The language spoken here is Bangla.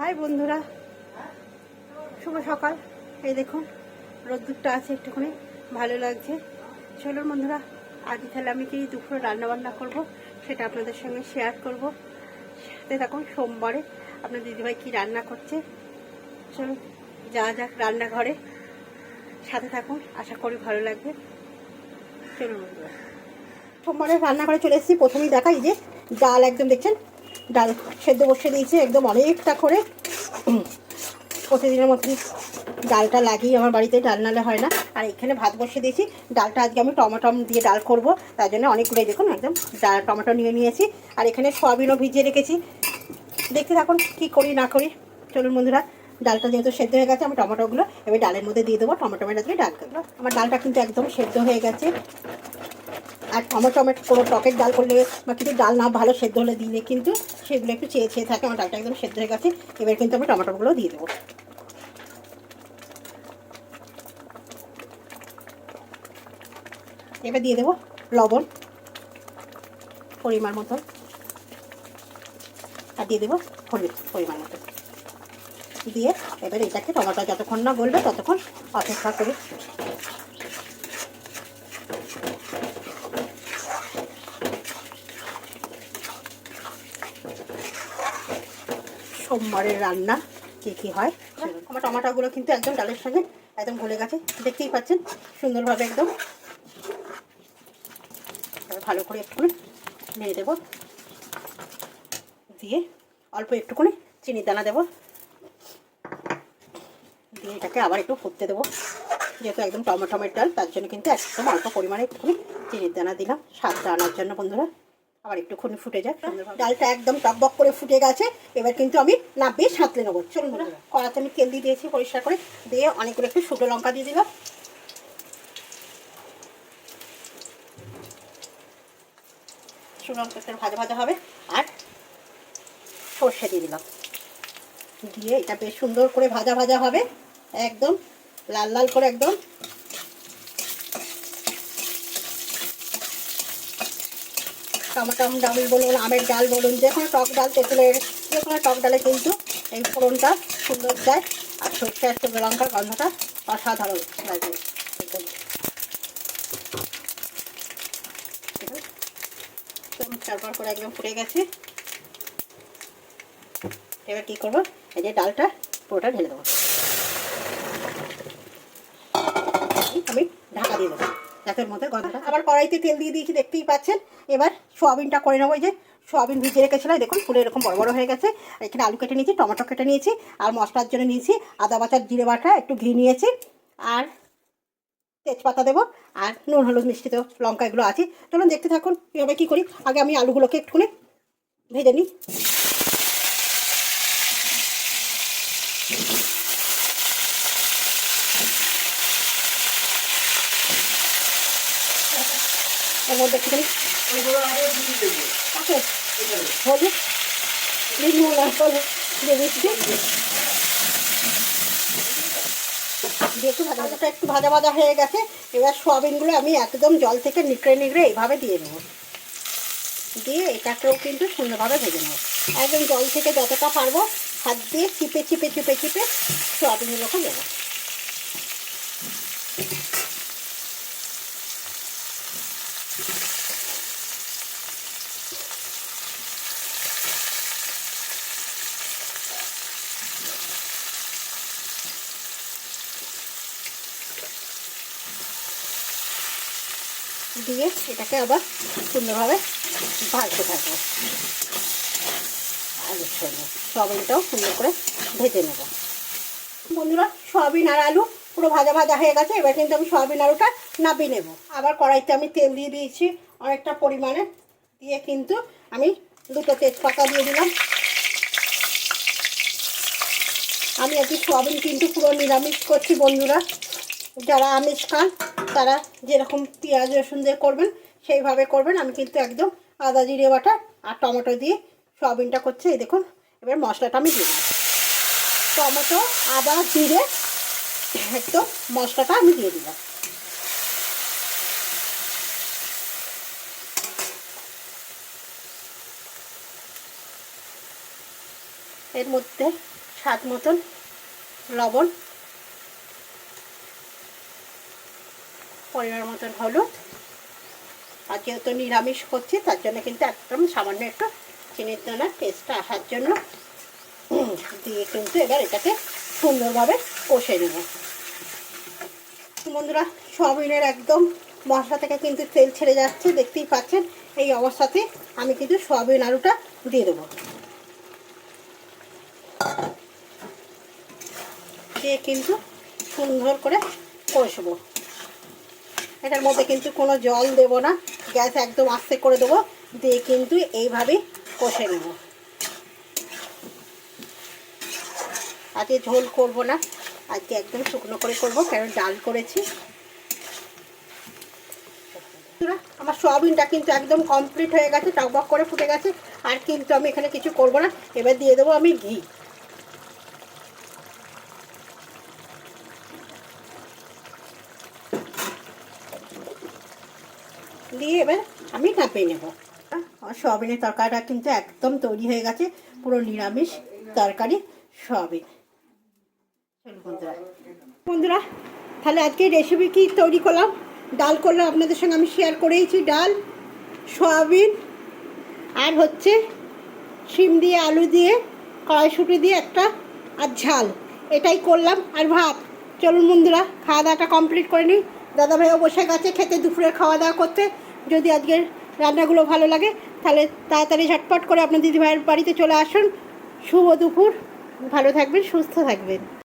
হাই বন্ধুরা। শুভ সকাল। এই দেখুন, রোদ্দুরটা আছে একটুখানি, ভালো লাগছে। চলুন বন্ধুরা আজ তাহলে আমি কি দুপুরে রান্না বান্না করব, সেটা আপনাদের সঙ্গে শেয়ার করব। সাথে থাকুন, সোমবারে আপনার দিদিভাই কি রান্না করছে। চলুন যা যাক রান্নাঘরে। সাথে থাকুন, আশা করি ভালো লাগবে। চলুন বন্ধুরা। সোমবারে রান্নাঘরে চলে এসেছি, প্রথমেই দেখাই যে ডাল একদম দেখছেন ডাল সেদ্ধ বসে দিয়েছি একদম অনেকটা করে। প্রতিদিনের মধ্যে ডালটা লাগিয়ে আমার বাড়িতে ডাল নালে হয় না। আর এখানে ভাত বসিয়ে দিয়েছি। ডালটা আজকে আমি টমেটো দিয়ে ডাল করব। তার জন্য অনেকগুলোই দেখুন, একদম ডাল টমেটো নিয়ে নিয়েছি। আর এখানে সয়াবিনও ভিজিয়ে রেখেছি। দেখতে থাকুন কি করি, না করি। চলুন বন্ধুরা, ডালটা যেহেতু সেদ্ধ হয়ে গেছে, আমি টমেটোগুলো এবার ডালের মধ্যে দিয়ে দেবো। টমেটো মেটা দিয়ে ডাল করব। আমার ডালটা কিন্তু একদম সেদ্ধ হয়ে গেছে। আর টমেটো টমেটো কোনো টকের ডাল করলে বা কিছু ডাল না ভালো সেদ্ধ হলে দিলে কিন্তু সেগুলো একটু চেয়ে চেয়ে থাকে, আমার ডালটা একদম সেদ্ধ হয়ে গেছে। এবার কিন্তু আমি টমেটোগুলো দিয়ে দেবো। এবার দিয়ে দেবো লবণ, পরিমাণ মতো। আর দিয়ে দেবো হলুদ পরিমাণ মতো। দিয়ে এবার এটাকে টমেটো যতক্ষণ না গলবে ততক্ষণ অপেক্ষা করি সোমবারের রান্না কী কী হয়? আমার টমাটোগুলো কিন্তু একদম ডালের সঙ্গে একদম গলে গেছে, দেখতেই পাচ্ছেন, সুন্দরভাবে একদম। ভালো করে একটু নেড়ে দেবো, দিয়ে অল্প একটুখানি চিনি দানা দেবো, দিয়ে এটাকে আবার একটু ফুটতে দেবো। যেহেতু একদম টমেটোমের ডাল, তার জন্য কিন্তু একদম অল্প পরিমাণে একটুখানি চিনির দানা দিলাম, স্বাদটা আনার জন্য বন্ধুরা। আবার একটুখানি ফুটে যাক, ডালটা একদম টকবক করে ফুটে গেছে। এবার কিন্তু আমি নাবিয়ে সাঁতলে নেব। চলুন কড়াতে আমি তেল দিয়ে দিয়েছি পরিষ্কার করে, দিয়ে অনেকগুলো একটু শুকনো লঙ্কা দিয়ে দিলাম। ভাজা ভাজা হবে, আর সর্ষে দিয়ে দিলাম। দিয়ে এটা বেশ সুন্দর করে ভাজা ভাজা হবে, একদম লাল লাল করে একদম। টমাটম ডাল বলুন, আমের ডাল বলুন, যে কোনো টক ডাল তেঁতুলের যে কোনো টক ডালে কিন্তু এই ফোড়নটা সুন্দর যায়। আর সর্ষে আর শুকনো লঙ্কার গন্ধটা অসাধারণ লাগে। চারবার করে একদম ফুটে গেছে। এবার কী করব? এই যে ডালটা পুরোটা ঢেলে দেবো। আমি ঢাকা দিয়ে দেবো। যাতে মধ্যে গন্ধটা। আবার কড়াইতে তেল দিয়ে দিয়েছি, দেখতেই পাচ্ছেন। এবার সোয়াবিনটা করে নেব যে সোয়াবিন ভিজিয়ে রেখেছিলাম। দেখুন, ফুলে এরকম বড় বড় হয়ে গেছে। আর এখানে আলু কেটে নিয়েছি, টমেটো কেটে নিয়েছি, আর মশলার জন্য নিয়েছি আদা বাটার জিরে বাটা, একটু ঘি নিয়েছি, আর তেজপাতা দেবো, আর নুন, হলুদ মিষ্টি তো লঙ্কা এগুলো আছে। চলুন দেখতে থাকুন, কীভাবে কী করি। আগে আমি আলুগুলোকে একটুখানি ভেজে নিই। এর মধ্যে একটুখানি হলুদ ভাজা ভাজাটা একটু ভাজা ভাজা হয়ে গেছে। এবার সোয়াবিনগুলো আমি একদম জল থেকে নিকড়ে নিকড়ে এইভাবে দিয়ে দেবো দিয়ে এটাকেও কিন্তু সুন্দরভাবে ভেজে নেব। একদম জল থেকে যতটা পারব হাত দিয়ে চিপে চিপে চিপে চিপে সোয়াবিনগুলোকে দেবো। দিয়ে এটাকে আবার সুন্দরভাবে ভাজতে থাকব। আলুর সঙ্গে সয়াবিনটাও সুন্দর করে ভেজে নেব। বন্ধুরা, সয়াবিন আর আলু পুরো ভাজা ভাজা হয়ে গেছে, এবার কিন্তু আমি সয়াবিন আলুটা নাবিয়ে নেব। আবার কড়াইতে আমি তেল দিয়ে দিয়েছি অনেকটা পরিমাণে। দিয়ে কিন্তু আমি দুটো তেজপাতা দিয়ে দিলাম। আমি আজকে সোয়াবিন কিন্তু পুরো নিরামিষ করছি বন্ধুরা। যারা আমিষ খান, তারা যেরকম পেঁয়াজ, রসুন দিয়ে করবেন, সেইভাবে করবেন। আমি কিন্তু একদম আদা, জিরে বাটা আর টমেটো দিয়ে সয়াবিনটা করছি। এই দেখুন, এবার মশলাটা আমি দিয়ে দিলাম। টমেটো, আদা, জিরে, একদম মশলাটা আমি দিয়ে দিলাম। এর মধ্যে স্বাদ মতন লবণ পরিমাণ মতন হলুদ। আর যেহেতু নিরামিষ করছি, তার জন্য কিন্তু একদম সামান্য একটু চিনির দানার টেস্টটা আসার জন্য দিয়ে কিন্তু এবার এটাকে সুন্দরভাবে কষে নেব। বন্ধুরা, সয়াবিনের একদম মশলা থেকে কিন্তু তেল ছেড়ে যাচ্ছে, দেখতেই পাচ্ছেন? এই অবস্থাতে আমি কিন্তু সয়াবিন আলুটা দিয়ে দেবো। দিয়ে কিন্তু সুন্দর করে কষবো। এটার মধ্যে কিন্তু কোনো জল দেব না। গ্যাস একদম আস্তে করে দেবো, দিয়ে কিন্তু এইভাবে কষে নেব। আজকে ঝোল করব না, আজকে একদম শুকনো করে করব, কারণ ডাল করেছি। আমার সয়াবিনটা কিন্তু একদম কমপ্লিট হয়ে গেছে, টকবক করে ফুটে গেছে, আর কিন্তু আমি এখানে কিছু করব না। এবার দিয়ে দেবো আমি ঘি। দিয়ে এবার আমি নাপিয়ে নেব। সয়াবিনের তরকারিটা কিন্তু একদম তৈরি হয়ে গেছে, পুরো নিরামিষ তরকারি সয়াবিন বন্ধুরা। বন্ধুরা, তাহলে আজকে রেসিপি কি তৈরি করলাম? ডাল করলাম, আপনাদের সঙ্গে আমি শেয়ার করেইছি ডাল, সয়াবিন, আর হচ্ছে শিম দিয়ে, আলু দিয়ে, কড়াইশুটি দিয়ে একটা, আর ঝাল। এটাই করলাম, আর ভাত। চলুন বন্ধুরা খাওয়া দাওয়াটা কমপ্লিট করে নিই। দাদা ভাইও বসে গেছে খেতে দুপুরের খাওয়া দাওয়া করতে। যদি আজকের রান্নাগুলো ভালো লাগে, তাহলে তাড়াতাড়ি ঝটপট করে আপনার দিদিভাইয়ের বাড়িতে চলে আসুন। শুভ দুপুর। ভালো থাকবেন, সুস্থ থাকবেন।